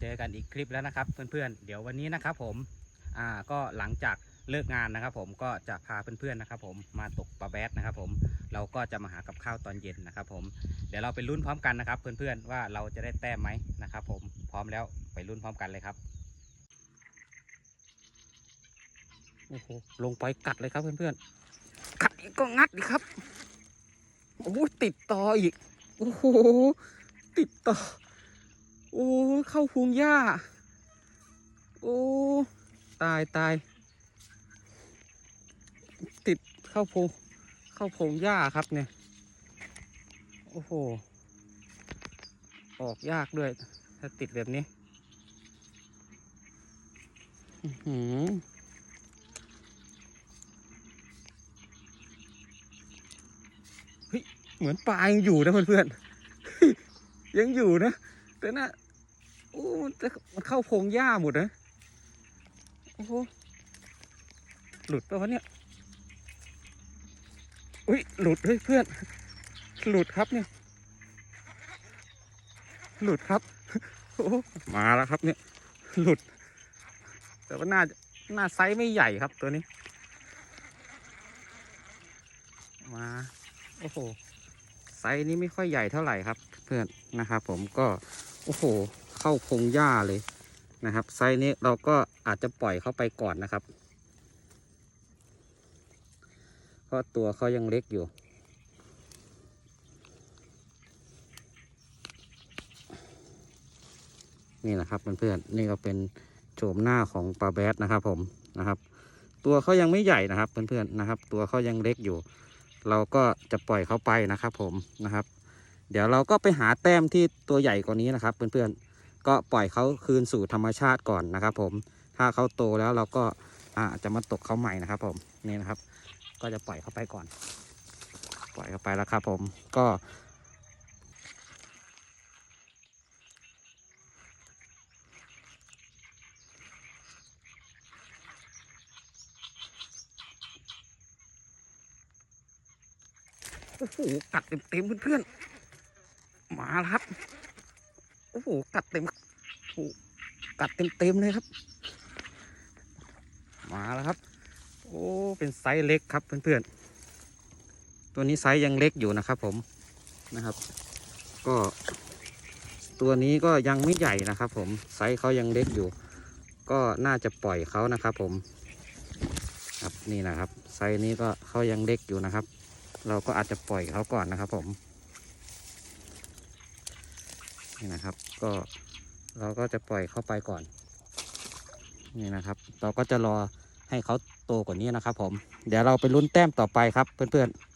เจอกันอีกคลิปแล้วนะครับเพื่อนๆ เดี๋ยววันนี้นะครับผมอ่าก็หลังจากเลิกงานนะครับ ผมก็จะพาเพื่อนๆนะครับ ผมมาตกปลาแบดนะครับ ผมเราก็จะมาหากับข้าวตอนเย็นนะครับ ผมเดี๋ยวเราไปลุ้นพร้อมกันนะครับ เพื่อนๆว่าเราจะได้แต้มไหมนะครับ ผมพร้อมแล้วไปลุ้นพร้อมกันเลยครับโอ้โหลงไปกัดเลยครับเพื่อนๆกัดอีกก็งัดอีกครับโอ้โหติดต่ออีกโอ้โหติดต่อ เข้าพุงหญ้า โอ้ ตายตาย ติดเข้าพงเข้าพงหญ้าครับเนี่ย โอ้โห ออกยากด้วย ถ้าติดแบบนี้อื้อหือเฮ้ยเหมือนปลายังอยู่นะเพื่อนๆยยังอยู่นะแต่น่ะ อ้มันจะมันเข้าพงหญ้าหมดนะโอ้โหหลุดปะวะเนี่ยอุ้ยหลุดเฮ้ยเพื่อน หลุดครับเนี่ย หลุดครับโอ้มาแล้วครับเนี่ย หลุด แต่ว่าน่าหน้าไซส์ไม่ใหญ่ครับตัวนี้ มาโอ้โหไซส์นี้ไม่ค่อยใหญ่เท่าไหร่ครับ เพื่อนนะครับ ผมก็โอ้โห เข้าพงหญ้าเลยนะครับ ไซส์นี้เราก็อาจจะปล่อยเขาไปก่อนนะครับ เพราะตัวเขายังเล็กอยู่ นี่แหละครับเพื่อนๆนี่ก็เป็นโฉมหน้าของปลาแบดนะครับผมนะครับ ตัวเขายังไม่ใหญ่นะครับเพื่อนๆนะครับ ตัวเขายังเล็กอยู่ เราก็จะปล่อยเขาไปนะครับผมนะครับ เดี๋ยวเราก็ไปหาแต้มที่ตัวใหญ่กว่านี้นะครับเพื่อนๆ ก็ปล่อยเขาคืนสู่ธรรมชาติก่อนนะครับ ผม ถ้าเขาโตแล้วเราก็อาจจะมาตกเขาใหม่นะครับ ผมนี่นะครับ ก็จะปล่อยเขาไปก่อน ปล่อยเขาไปแล้วครับ ผมก็โอ้โหกัดเต็มเต็มๆเพื่อนๆมาแล้วครับ อ้โห กัดเต็มโอ้กัดเต็มเต็มๆเลยครับ มาแล้วครับ โอ้ เป็นไซส์เล็กครับเพื่อนๆ ตัวนี้ไซส์ยังเล็กอยู่นะครับผมนะครับ ก็ ตัวนี้ก็ยังไม่ใหญ่นะครับผม ไซส์เขายังเล็กอยู่ ก็น่าจะปล่อยเขานะครับผม ครับนี่นะครับ ไซส์นี้ก็เขายังเล็กอยู่นะครับ เราก็อาจจะปล่อยเขาก่อนนะครับผม นี่นะครับ ก็เราก็จะปล่อยเขาไปก่อน นี่นะครับ เราก็จะรอให้เขาโตกว่านี้นะครับ ผม เดี๋ยวเราไปลุ้นแต้มต่อไปครับเพื่อนๆ